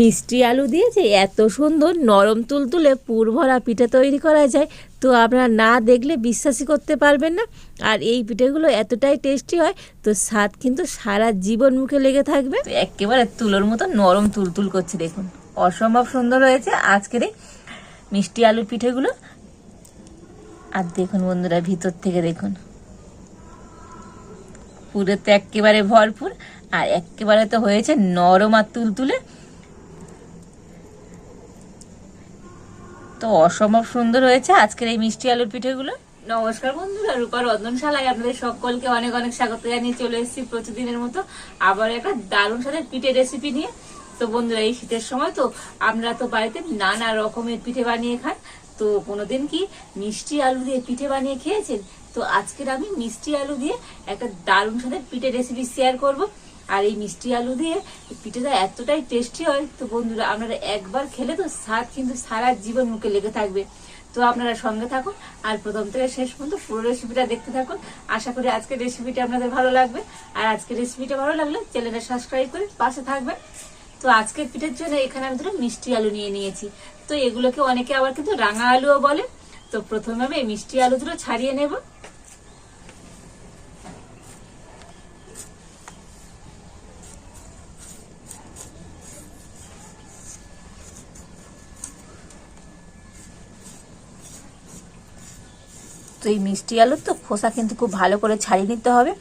মিষ্টি আলু দিয়ে যে এত সুন্দর নরম তুলতুলে পুরভরা পিঠা তৈরি করা যায়, তো আপনারা না দেখলে বিশ্বাসই করতে পারবেন না। আর এই পিঠেগুলো এতটাই টেস্টি হয়, তো স্বাদ কিন্তু সারা জীবন মুখে লেগে থাকবে। একেবারে তুলোর মতো নরম তুলতুল করছে দেখুন। অসম্ভব সুন্দর হয়েছে আজকের এই মিষ্টি আলু পিঠেগুলো। আর দেখুন বন্ধুরা, ভিতর থেকে দেখুন। পুরো তো একেবারে ভরপুর, আর একেবারে তো হয়েছে নরম আর তুলতুলে। তো অসম্ভব সুন্দর হয়েছে আজকের এই মিষ্টি আলুর পিঠেগুলো। নমস্কার বন্ধুরা রূপার রন্ধনশালায় আপনাদের সকলকে অনেক অনেক স্বাগত জানিয়ে চলে এসেছি প্রতিদিনের মতো আবার একটা দারুণ সাথে পিঠে রেসিপি নিয়ে। তো বন্ধুরা, এই শীতের সময় তো আমরা তো বাড়িতে নানা রকমের পিঠে বানিয়ে খান তো কোনোদিন কি মিষ্টি আলু দিয়ে পিঠে বানিয়ে খেয়েছেন? তো আজকের আমি মিষ্টি আলু দিয়ে একটা দারুণ সাথে পিঠে রেসিপি শেয়ার করব। আর এই মিষ্টি আলু দিয়ে পিঠেটা এতটাই টেস্টি হয়। তো বন্ধুরা, আপনারা একবার খেলে তো স্বাদ কিন্তু সারা জীবন মুখে লেগে থাকবে। তো আপনারা সঙ্গে থাকুন আর প্রথম থেকে শেষ পর্যন্ত পুরো রেসিপিটা দেখতে থাকুন। আশা করি আজকের রেসিপিটা আপনাদের ভালো লাগবে। আর আজকের রেসিপিটা ভালো লাগলে চ্যানেলটা সাবস্ক্রাইব করে পাশে থাকবেন। তো আজকের পিঠের জন্য এখানে আমি দুটো মিষ্টি আলু নিয়ে নিয়েছি। তো এগুলোকে অনেকে আবার কিন্তু রাঙা আলুও বলে। তো প্রথমে আমি মিষ্টি আলু দুটো ছাড়িয়ে নেব। তো এই মিষ্টি আলুর তো খোসা কিন্তু খুব ভালো করে ছাড়িয়ে নিতে হবে।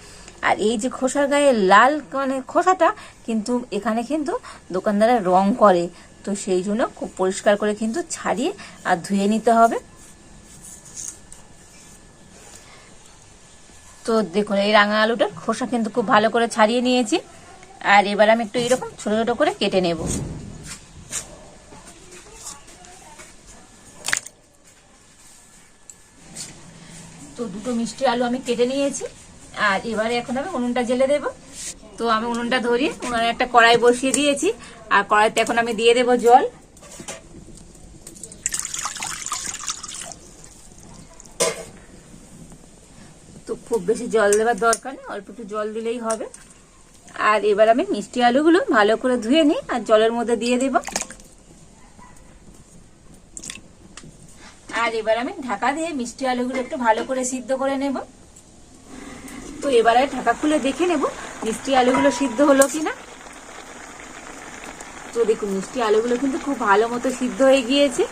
আর এই যে খোসার গায়ে লাল মানে খোসাটা কিন্তু এখানে কিন্তু দোকানদাররা রং করে। তো সেই জন্য খুব পরিষ্কার করে কিন্তু ছাড়িয়ে আর ধুয়ে নিতে হবে। তো দেখুন, এই রাঙা আলুটার খোসা কিন্তু খুব ভালো করে ছাড়িয়ে নিয়েছি। আর এবার আমি একটু এরকম ছোট ছোট করে কেটে নেব। তো দুটো মিষ্টি আলু আমি কেটে নিয়েছি, আর এবারে এখন আমি উনুনটা জেলে দেব। তো আমি উনুনটা ধরিয়ে উনুনে একটা কড়াই বসিয়ে দিয়েছি, আর কড়াইতে এখন আমি দিয়ে দেব জল। তো খুব বেশি জল দেওয়ার দরকার নেই, অল্প একটু জল দিলেই হবে। আর এবার আমি মিষ্টি আলুগুলো ভালো করে ধুয়ে নিই, আর জলের মধ্যে দিয়ে দেব। আর এবার আমি ঢাকা দিয়ে মিষ্টি আলুগুলো একটু ভালো করে সিদ্ধ করে নেব। তো এবারে ঢাকা খুলে দেখে নেব মিষ্টি আলুগুলো সিদ্ধ হলো কিনা। তো দেখুন, মিষ্টি আলুগুলো কিন্তু খুব ভালো মতো সিদ্ধ হয়ে গিয়েছে।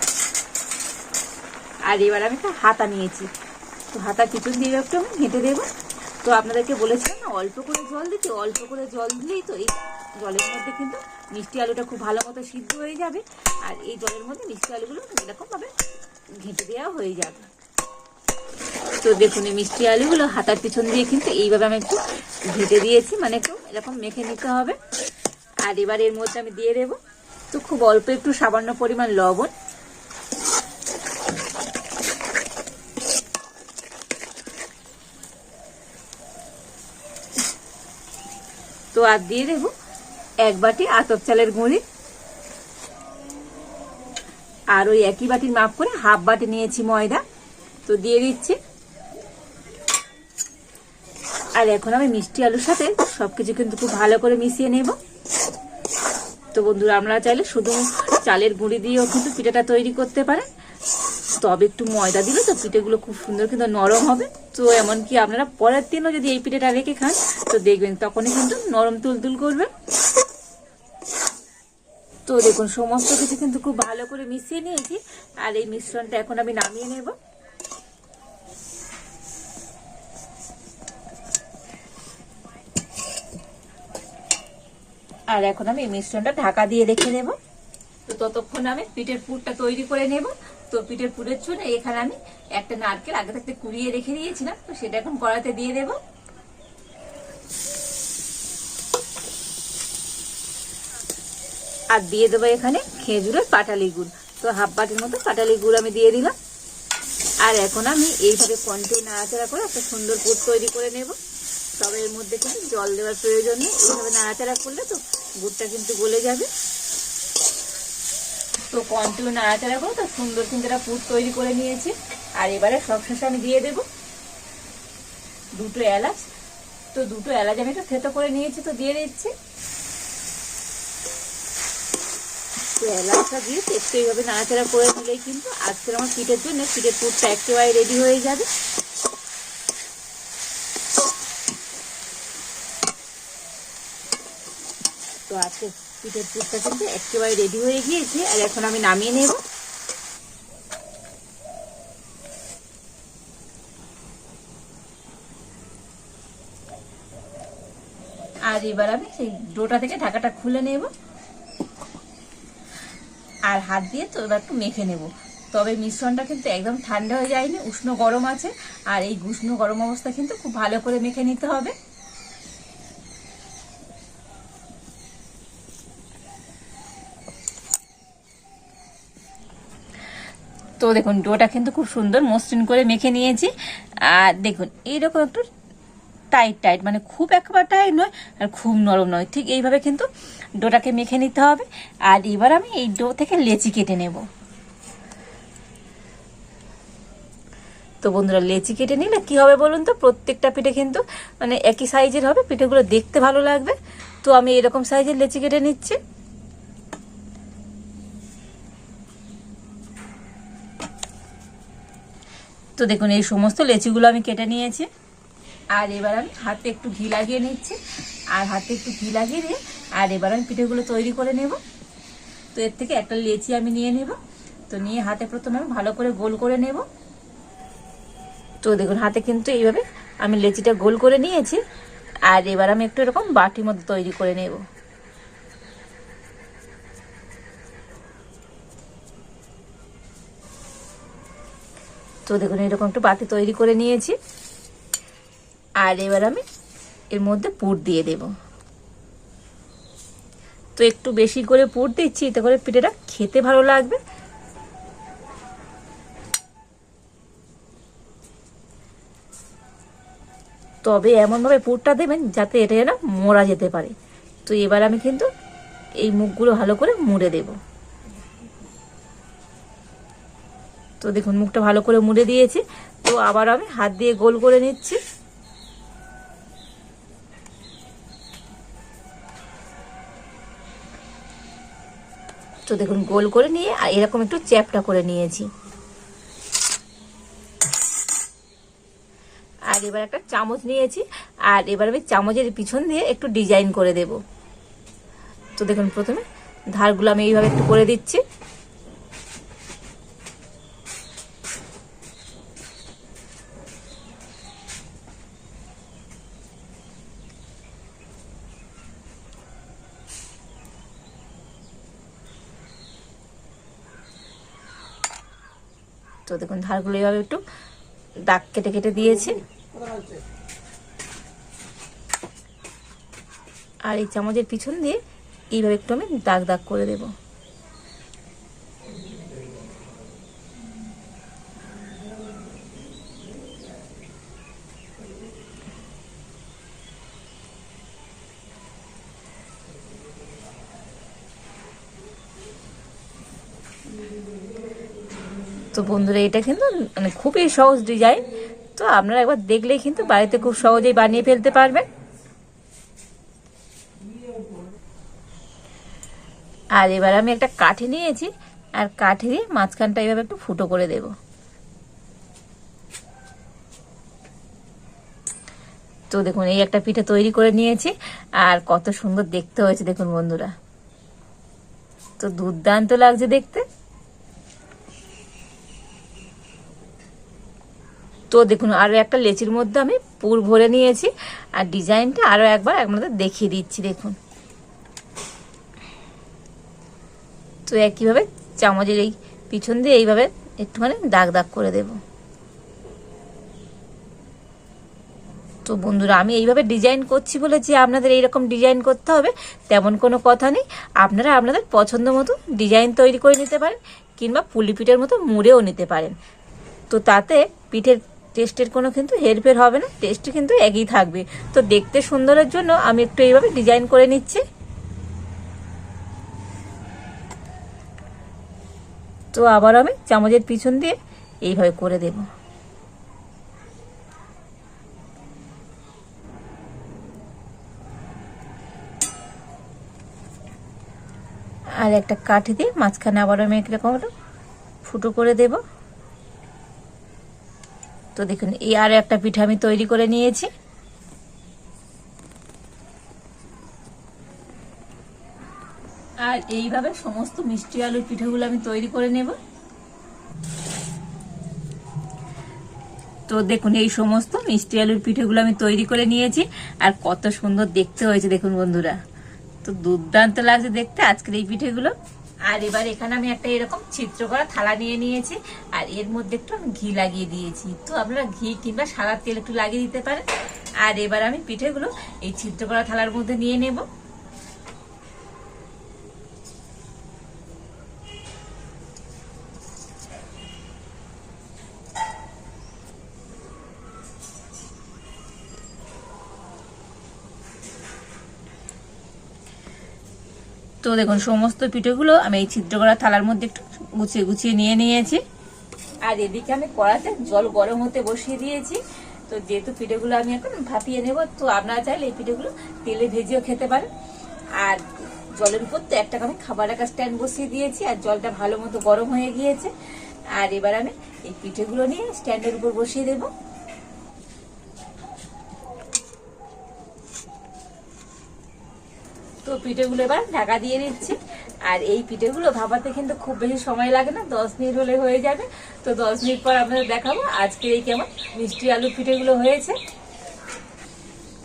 আর এবার আমি একটা হাতা নিয়েছি। তো হাতা পিছন দিয়ে একটু আমি ঘেঁটে দেবো। তো আপনাদেরকে বলেছিলাম না, অল্প করে জল দিতে, অল্প করে জল দিলেই তো এই জলের মধ্যে কিন্তু মিষ্টি আলুটা খুব ভালো মতো সিদ্ধ হয়ে যাবে। আর এই জলের মধ্যে মিষ্টি আলুগুলো এরকমভাবে ঘেঁটে দেওয়া হয়ে যাবে। তো দেখুন, এই মিষ্টি আলুগুলো হাতার পিছন দিয়ে কিন্তু এইভাবে আমি একটু ঘেঁটে দিয়েছি মানে একটু এরকম মেখে নিতে হবে। আর এবার এর মধ্যে আমি দিয়ে দেবো তো খুব অল্প একটু সামান্য পরিমাণ লবণ। তো আর দিয়ে দেবো এক বাটি আতপ চালের গুঁড়ি। আর ওই একই বাটির মাপ করে হাফ বাটি নিয়েছি ময়দা। তো দিয়ে দিচ্ছি। আর এখন আমি মিষ্টি আলুর সাথে সবকিছু কিন্তু খুব ভালো করে মিশিয়ে নেব। তো বন্ধুরা, আমরা চাইলে শুধু চালের গুঁড়ি দিয়েও কিন্তু পিঠাটা তৈরি করতে পারেন। তবে একটু ময়দা দিলে তো পিঠেগুলো খুব সুন্দর কিন্তু নরম হবে। তো এমনকি আপনারা পরের দিনও যদি এই পিঠেটা রেখে খান, তো দেখবেন তখনই কিন্তু নরম তুলতুল করবে। তো দেখুন, সমস্ত কিছু কিন্তু খুব ভালো করে মিশিয়ে নিয়েছি। আর এই মিশ্রণটা এখন আমি নামিয়ে নেব। আর এখন আমি মিশ্রণটা ঢাকা দিয়ে রেখে নেব তো ততক্ষণ আমি পিঠের পুরটা তৈরি করে নেব। তো পিঠের পুরের জন্য এখানে আমি একটা নারকেল আগে থাকতে কুড়িয়ে রেখে দিয়েছিলাম। তো সেটা এখন কড়াতে দিয়ে দেবো। আর দিয়ে দেবো এখানে খেজুরের পাটালি গুড়। তো হাফ বাটির মতো পাটালি গুড় আমি দিয়ে দিলাম। আর এখন আমি এইভাবে কন্টে নাড়াচাড়া করে একটা সুন্দর পুর তৈরি করে নেব। তবে এর মধ্যে কিন্তু জল দেওয়ার প্রয়োজন নেই। এইভাবে নাড়াচাড়া করলে তো গুড়টা কিন্তু গলে যাবে। তো কন্টিনিউ নাড়াচাড়া করে তো সুন্দর কিন্তু একটা পুর তৈরি করে নিয়েছি। আর এবারে সব সবশেষে আমি দিয়ে দেব দুটো এলাচ। তো দুটো এলাচ আমি একটু থেতো করে নিয়েছি, তো দিয়ে দিচ্ছি। এলাচটা দিয়ে একটু এইভাবে নাড়াচাড়া করে নিলেই কিন্তু আজকের আমার পিঠের জন্য, পিঠের পুরটা একেবারে রেডি হয়ে যাবে। তো আজকে পিঠের পুরটা কিন্তু একেবারে রেডি হয়ে গিয়েছে, আর এখন আমি নামিয়ে নেব। আর এবার আমি সেই ডোটা থেকে ঢাকাটা খুলে নেব। আর হাত দিয়ে তো এবার একটু মেখে নেব। তবে মিশ্রণটা কিন্তু একদম ঠান্ডা হয়ে যায়নি, উষ্ণ গরম আছে, আর এই উষ্ণ গরম অবস্থা কিন্তু খুব ভালো করে মেখে নিতে হবে। তো দেখুন, ডোটা কিন্তু খুব সুন্দর মসৃণ করে মেখে নিয়েছি। আর দেখুন, এইরকম একটু টাইট টাইট মানে খুব একবার টাইট নয় আর খুব নরম নয়। ঠিক এইভাবে কিন্তু ডোটাকে মেখে নিতে হবে। আর এবার আমি এই ডো থেকে লেচি কেটে নেব। তো বন্ধুরা, লেচি কেটে নিলে কি হবে বলুন তো? প্রত্যেকটা পিঠে কিন্তু মানে একই সাইজের হবে। পিঠেগুলো দেখতে ভালো লাগবে। তো আমি এরকম সাইজের লেচি কেটে নিচ্ছি। তো দেখুন, এই সমস্ত লেচিগুলো আমি কেটে নিয়েছি। আর এবার আমি হাতে একটু ঘি লাগিয়ে নিচ্ছি। আর হাতে একটু ঘি লাগিয়ে দিয়ে আর এবার আমি পিঠেগুলো তৈরি করে নেব। তো এর থেকে একটা লেচি আমি নিয়ে নেব। তো নিয়ে হাতে প্রথমে আমি ভালো করে গোল করে নেব। তো দেখুন, হাতে কিন্তু এইভাবে আমি লেচিটা গোল করে নিয়েছি। আর এবার আমি একটু এরকম বাটির মধ্যে তৈরি করে নেব। তো দেখুন, এরকম একটু বাটি তৈরি করে নিয়েছি। আর এবার আমি এর মধ্যে পুর দিয়ে দেব। তো একটু বেশি করে পুর দিচ্ছি, এতে করে পিঠেটা খেতে ভালো লাগবে। তবে এমনভাবে পুরটা দেবেন যাতে এটা যেন মোড়া যেতে পারে। তো এবার আমি কিন্তু এই মুখগুলো ভালো করে মুড়ে দেব। তো দেখুন, মুখটা ভালো করে মুড়ে দিয়েছি। তো আবার আমি হাত দিয়ে গোল করে নিচ্ছি। তো দেখুন, গোল করে নিয়ে আর এরকম একটু চ্যাপটা করে নিয়েছি। আর এবার একটা চামচ নিয়েছি, আর এবার আমি চামচের পিছন দিয়ে একটু ডিজাইন করে দেব। তো দেখুন, প্রথমে ধারগুলো আমি এইভাবে একটু করে দিচ্ছি। তো দেখুন ধারগুলো এইভাবে একটু দাগ কেটে কেটে দিয়েছি। আর এই চামচের পিছন দিয়ে এইভাবে একটু আমি দাগ দাগ করে দেব। তো বন্ধুরা, এটা কিন্তু মানে খুবই সহজ ডিজাইন তো আপনারা একবার দেখলেই কিন্তু বাড়িতে খুব সহজেই বানিয়ে ফেলতে পারবেন। আর এবার আমি একটা কাঠি নিয়েছি, আর কাঠি দিয়ে মাঝখানটা এইভাবে একটু ফুটো করে দেব। তো দেখুন, এই একটা পিঠে তৈরি করে নিয়েছি, আর কত সুন্দর দেখতে হয়েছে, দেখুন বন্ধুরা। তো দুর্দান্ত লাগছে দেখতে। তো দেখুন আরও একটা লেচির মধ্যে আমি পুর ভরে নিয়েছি। আর ডিজাইনটা আরও একবার আপনাদের দেখিয়ে দিচ্ছি, দেখুন। তো একইভাবে চামচের এই পিছন দিয়ে এইভাবে একটুখানি দাগ দাগ করে দেব। তো বন্ধুরা, আমি এইভাবে ডিজাইন করছি বলে যে আপনাদের এইরকম ডিজাইন করতে হবে, তেমন কোনো কথা নেই। আপনারা আপনাদের পছন্দ মতো ডিজাইন তৈরি করে নিতে পারেন, কিংবা পুলি পিঠের মতো মুড়েও নিতে পারেন। তো তাতে পিঠের টেস্টের কোনো কিন্তু হেরফের হবে না টেস্ট কিন্তু একই থাকবে। তো দেখতে সুন্দরের জন্য আমি একটু এইভাবে ডিজাইন করে নিচ্ছি। তো আবার আমি চামচের পিছন দিয়ে এইভাবে করে দেব। আর একটা কাঠি দিয়ে মাঝখানে আবার আমি এরকম ফুটো করে দেব। তো দেখুন, এই আর একটা পিঠা আমি তৈরি করে নিয়েছি। আর এইভাবে সমস্ত মিষ্টি আলুর পিঠাগুলো আমি তৈরি করে নেব। তো দেখুন, এই সমস্ত মিষ্টি আলুর পিঠেগুলো আমি তৈরি করে নিয়েছি। আর কত সুন্দর দেখতে হয়েছে, দেখুন বন্ধুরা। তো দুর্দান্ত লাগছে দেখতে আজকের এই পিঠেগুলো। আর এবার এখানে আমি একটা এরকম চিত্র করা থালা নিয়ে নিয়েছি, আর এর মধ্যে একটু আমি ঘি লাগিয়ে দিয়েছি। তো আপনারা ঘি কিংবা সাদা তেল একটু লাগিয়ে দিতে পারেন। আর এবার আমি পিঠেগুলো এই চিত্র করা থালার মধ্যে নিয়ে নেব। তো দেখুন, সমস্ত পিঠেগুলো আমি এই ছিদ্র করা থালার মধ্যে একটু গুছিয়ে গুছিয়ে নিয়ে নিয়েছি। আর এদিকে আমি কড়াতে জল গরম হতে বসিয়ে দিয়েছি। তো যেহেতু পিঠেগুলো আমি এখন ভাপিয়ে নেব, তো আপনারা চাইলে এই পিঠেগুলো তেলে ভেজেও খেতে পারেন। আর জলের উপর তো একটা আমি খাবার রাখার স্ট্যান্ড বসিয়ে দিয়েছি, আর জলটা ভালো মতো গরম হয়ে গিয়েছে। আর এবার আমি এই পিঠেগুলো নিয়ে স্ট্যান্ডের উপর বসিয়ে দেবো। তো পিঠেগুলো এবার ঢাকা দিয়ে দিচ্ছি আর এই পিঠেগুলো ভাপাতে কিন্তু খুব বেশি সময় লাগে না, দশ মিনিট হলে হয়ে যাবে। তো দশ মিনিট পর আপনাদের দেখাবো আজকে এই কেমন মিষ্টি আলু পিঠেগুলো হয়েছে।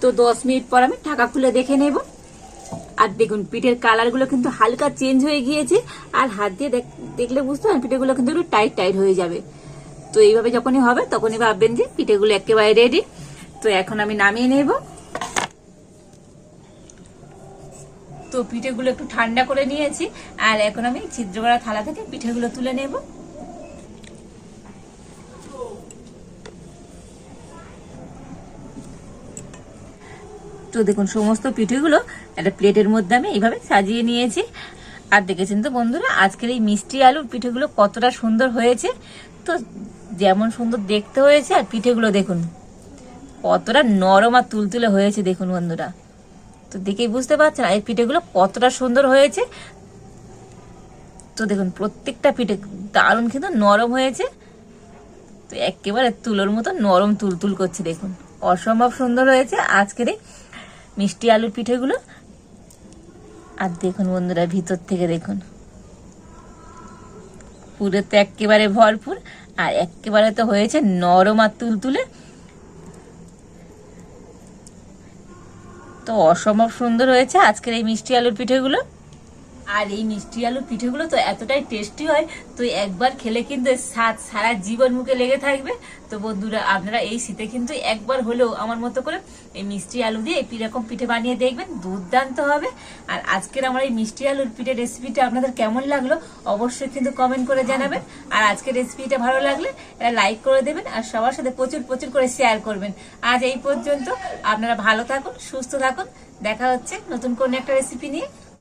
তো দশ মিনিট পর আমি ঢাকা খুলে দেখে নেব। আর দেখুন, পিঠের কালারগুলো কিন্তু হালকা চেঞ্জ হয়ে গিয়েছে। আর হাত দিয়ে দেখ- দেখলে বুঝতে পারেন পিঠেগুলো কিন্তু একটু টাইট টাইট হয়ে যাবে। তো এইভাবে যখনই হবে, তখনই ভাববেন যে পিঠেগুলো একেবারে রেডি তো এখন আমি নামিয়ে নেব। তো পিঠেগুলো একটু ঠান্ডা করে নিয়েছি, আর এখন আমি ছিদ্র করা থালা থেকে পিঠেগুলো তুলে নেব। তো দেখুন, সমস্ত পিঠেগুলো একটা প্লেটের মধ্যে আমি এইভাবে সাজিয়ে নিয়েছি। আর দেখেছেন তো বন্ধুরা, আজকের এই মিষ্টি আলুর পিঠেগুলো কতটা সুন্দর হয়েছে। তো যেমন সুন্দর দেখতে হয়েছে, আর পিঠেগুলো দেখুন, কতটা নরম আর তুলতুলে হয়েছে, দেখুন বন্ধুরা। তো দেখেই বুঝতে পারছেন এই পিঠেগুলো কতটা সুন্দর হয়েছে। তো দেখুন, প্রত্যেকটা পিঠে দারুণ কিন্তু নরম হয়েছে। তো একেবারে তুলোর মতো নরম তুলতুল করছে, দেখুন। অসম্ভব সুন্দর হয়েছে আজকের এই মিষ্টি আলুর পিঠেগুলো। আর দেখুন বন্ধুরা, ভিতর থেকে দেখুন। পুরো তো একেবারে ভরপুর, আর একেবারে তো হয়েছে নরম আর তুলতুলে। তো অসম্ভব সুন্দর হয়েছে। আজকের এই মিষ্টি আলুর পিঠেগুলো আর এই মিষ্টি আলুর পিঠেগুলো তো এতটাই টেস্টি হয়, তো একবার খেলে কিন্তু স্বাদ সারা জীবন মুখে লেগে থাকবে। তো বন্ধুরা, আপনারা এই শীতে কিন্তু একবার হলেও আমার মতো করে এই মিষ্টি আলু দিয়ে এরকম পিঠে বানিয়ে দেখবেন, দুর্দান্ত হবে। আর আজকের আমার এই মিষ্টি আলুর পিঠে রেসিপিটা আপনাদের কেমন লাগল অবশ্যই কিন্তু কমেন্ট করে জানাবেন। আর আজকের রেসিপিটা ভালো লাগলে এটা লাইক করে দেবেন আর সবার সাথে প্রচুর প্রচুর করে শেয়ার করবেন। আজ এই পর্যন্ত আপনারা ভালো থাকুন, সুস্থ থাকুন। দেখা হচ্ছে নতুন কোন একটা রেসিপি নিয়ে।